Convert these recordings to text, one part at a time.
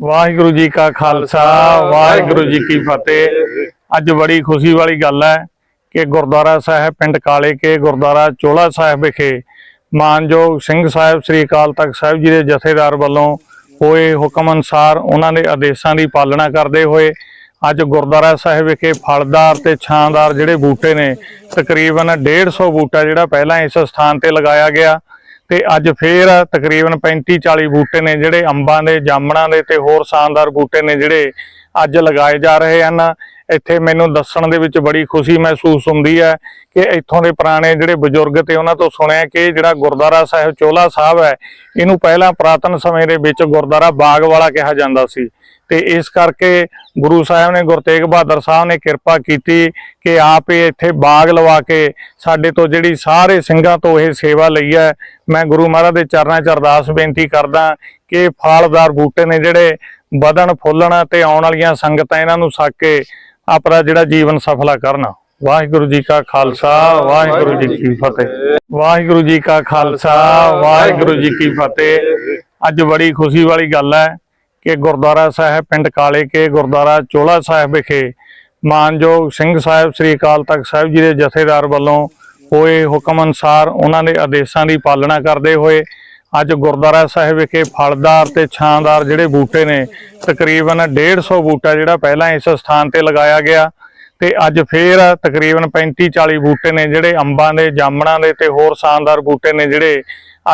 ਵਾਹਿਗੁਰੂ ਜੀ ਕਾ ਖਾਲਸਾ, ਵਾਹਿਗੁਰੂ ਜੀ ਕੀ ਫਤਿਹ। ਅੱਜ ਬੜੀ ਖੁਸ਼ੀ ਵਾਲੀ ਗੱਲ ਹੈ ਕਿ ਗੁਰਦੁਆਰਾ ਸਾਹਿਬ ਪਿੰਡ ਕਾਲੇ ਕੇ, ਗੁਰਦੁਆਰਾ ਚੋਲਾ ਸਾਹਿਬ ਵਿਖੇ ਮਾਨਯੋਗ ਸਿੰਘ ਸਾਹਿਬ, ਸ੍ਰੀ ਅਕਾਲ ਤਖਤ ਸਾਹਿਬ ਜੀ ਦੇ ਜਥੇਦਾਰ ਵੱਲੋਂ ਹੋਏ ਹੁਕਮ ਅਨੁਸਾਰ ਉਹਨਾਂ ਦੇ ਆਦੇਸ਼ਾਂ ਦੀ ਪਾਲਣਾ ਕਰਦੇ ਹੋਏ ਅੱਜ ਗੁਰਦੁਆਰਾ ਸਾਹਿਬ ਵਿਖੇ ਫਲਦਾਰ ਤੇ ਛਾਂਦਾਰ ਜਿਹੜੇ ਬੂਟੇ ਨੇ, ਤਕਰੀਬਨ 150 ਬੂਟਾ ਜਿਹੜਾ ਪਹਿਲਾਂ ਇਸ ਸਥਾਨ ਤੇ ਲਗਾਇਆ ਗਿਆ। ਤੇ ਅੱਜ ਫੇਰ ਤਕਰੀਬਨ 35 40 ਬੂਟੇ ਨੇ ਜਿਹੜੇ ਅੰਬਾਂ ਦੇ, ਜਾਮਣਾਂ ਦੇ ਤੇ ਹੋਰ ਸ਼ਾਨਦਾਰ ਬੂਟੇ ਨੇ ਜਿਹੜੇ ਅੱਜ ਲਗਾਏ ਜਾ ਰਹੇ ਹਨ। ਇੱਥੇ ਮੈਨੂੰ ਦੱਸਣ ਦੇ ਵਿੱਚ ਬੜੀ ਖੁਸ਼ੀ ਮਹਿਸੂਸ ਹੁੰਦੀ ਹੈ ਕਿ ਇੱਥੋਂ ਦੇ ਪੁਰਾਣੇ ਜਿਹੜੇ ਬਜ਼ੁਰਗ ਤੇ ਉਹਨਾਂ ਤੋਂ ਸੁਣਿਆ ਕਿ ਜਿਹੜਾ ਗੁਰਦੁਆਰਾ ਸਾਹਿਬ ਚੋਲਾ ਸਾਹਿਬ ਹੈ, ਇਹਨੂੰ ਪਹਿਲਾਂ ਪੁਰਾਤਨ ਸਮੇਂ ਦੇ ਵਿੱਚ ਗੁਰਦੁਆਰਾ ਬਾਗ ਵਾਲਾ ਕਿਹਾ ਜਾਂਦਾ ਸੀ। ਤੇ ਇਸ ਕਰਕੇ ਗੁਰੂ ਸਾਹਿਬ ਨੇ ਗੁਰੂ ਤੇਗ ਬਹਾਦਰ ਸਾਹਿਬ ਨੇ ਕਿਰਪਾ ਕੀਤੀ ਕਿ ਆਪ ਇਹ ਇੱਥੇ ਬਾਗ ਲਵਾ ਕੇ ਸਾਡੇ ਤੋਂ ਜਿਹੜੀ ਸਾਰੇ ਸਿੰਘਾਂ ਤੋਂ ਇਹ ਸੇਵਾ ਲਈ ਹੈ। ਮੈਂ ਗੁਰੂ ਮਹਾਰਾਜ ਦੇ ਚਰਨਾਂ 'ਚ ਅਰਦਾਸ ਬੇਨਤੀ ਕਰਦਾ ਕਿ ਫਲਦਾਰ ਬੂਟੇ ਨੇ ਜਿਹੜੇ ਵਧਣ, ਫੁੱਲਣ ਤੇ ਆਉਣ ਵਾਲੀਆਂ ਸੰਗਤਾਂ ਇਹਨਾਂ ਨੂੰ ਸੱਕ ਕੇ ਆਪਣਾ ਜਿਹੜਾ ਜੀਵਨ ਸਫਲਾ ਕਰਨ। ਵਾਹਿਗੁਰੂ ਜੀ ਕਾ ਖਾਲਸਾ, ਵਾਹਿਗੁਰੂ ਜੀ ਕੀ ਫਤਿਹ। ਵਾਹਿਗੁਰੂ ਜੀ ਕਾ ਖਾਲਸਾ, ਵਾਹਿਗੁਰੂ ਜੀ ਕੀ ਫਤਿਹ। ਅੱਜ ਬੜੀ ਖੁਸ਼ੀ ਵਾਲੀ ਗੱਲ ਹੈ ਕਿ ਗੁਰਦੁਆਰਾ ਸਾਹਿਬ ਪਿੰਡ ਕਾਲੇ ਕੇ, ਗੁਰਦੁਆਰਾ ਚੋਲਾ ਸਾਹਿਬ ਵਿਖੇ ਮਾਨਯੋਗ ਸਿੰਘ ਸਾਹਿਬ, ਸ੍ਰੀ ਅਕਾਲ ਤਖਤ ਸਾਹਿਬ ਜੀ ਦੇ ਜਥੇਦਾਰ ਵੱਲੋਂ ਹੋਏ ਹੁਕਮ ਅਨੁਸਾਰ ਉਹਨਾਂ ਦੇ ਆਦੇਸ਼ਾਂ ਦੀ ਪਾਲਣਾ ਕਰਦੇ ਹੋਏ ਅੱਜ ਗੁਰਦੁਆਰਾ ਸਾਹਿਬ ਵਿਖੇ ਫਲਦਾਰ ਤੇ ਛਾਂਦਾਰ ਜਿਹੜੇ ਬੂਟੇ ਨੇ, ਤਕਰੀਬਨ 150 ਬੂਟਾ ਜਿਹੜਾ ਪਹਿਲਾਂ ਇਸ ਸਥਾਨ ਤੇ ਲਗਾਇਆ ਗਿਆ ਤੇ ਅੱਜ ਫੇਰ ਤਕਰੀਬਨ 35 40 ਬੂਟੇ ਨੇ ਜਿਹੜੇ ਅੰਬਾਂ ਦੇ, ਜਾਮਣਾਂ ਦੇ ਤੇ ਹੋਰ ਸ਼ਾਨਦਾਰ ਬੂਟੇ ਨੇ ਜਿਹੜੇ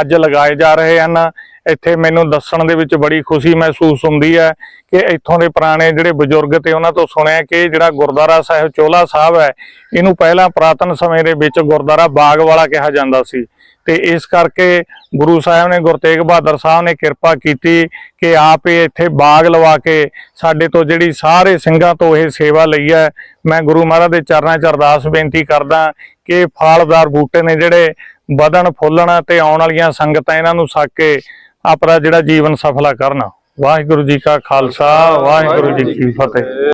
ਅੱਜ ਲਗਾਏ ਜਾ ਰਹੇ ਹਨ। ਇੱਥੇ ਮੈਨੂੰ ਦੱਸਣ ਦੇ ਵਿੱਚ ਬੜੀ ਖੁਸ਼ੀ ਮਹਿਸੂਸ ਹੁੰਦੀ ਹੈ ਕਿ ਇੱਥੋਂ ਦੇ ਪੁਰਾਣੇ ਜਿਹੜੇ ਬਜ਼ੁਰਗ ਤੇ ਉਹਨਾਂ ਤੋਂ ਸੁਣਿਆ ਕਿ ਜਿਹੜਾ ਗੁਰਦੁਆਰਾ ਸਾਹਿਬ ਚੋਲਾ ਸਾਹਿਬ ਹੈ, ਇਹਨੂੰ ਪਹਿਲਾਂ ਪੁਰਾਤਨ ਸਮੇਂ ਦੇ ਵਿੱਚ ਗੁਰਦੁਆਰਾ ਬਾਗ ਵਾਲਾ ਕਿਹਾ ਜਾਂਦਾ ਸੀ। ਤੇ ਇਸ ਕਰਕੇ ਗੁਰੂ ਸਾਹਿਬ ਨੇ, ਗੁਰੂ ਤੇਗ ਬਹਾਦਰ ਸਾਹਿਬ ਨੇ ਕਿਰਪਾ ਕੀਤੀ ਕਿ ਆਪ ਇਹ ਇੱਥੇ ਬਾਗ ਲਵਾ ਕੇ ਸਾਡੇ ਤੋਂ ਜਿਹੜੀ ਸਾਰੇ ਸਿੰਘਾਂ ਤੋਂ ਇਹ ਸੇਵਾ ਲਈ ਹੈ। ਮੈਂ ਗੁਰੂ ਮਹਾਰਾਜ ਦੇ ਚਰਨਾਂ 'ਚ ਅਰਦਾਸ ਬੇਨਤੀ ਕਰਦਾ ਕਿ ਫਲਦਾਰ ਬੂਟੇ ਨੇ ਜਿਹੜੇ ਵਧਣ ਫੁੱਲਣ ਤੇ ਆਉਣ ਵਾਲੀਆਂ ਸੰਗਤਾਂ ਇਹਨਾਂ ਨੂੰ ਸੱਕ ਕੇ ਆਪਣਾ ਜਿਹੜਾ ਜੀਵਨ ਸਫਲਾ ਕਰਨ। ਵਾਹਿਗੁਰੂ ਜੀ ਕਾ ਖਾਲਸਾ, ਵਾਹਿਗੁਰੂ ਜੀ ਕੀ ਫਤਿਹ।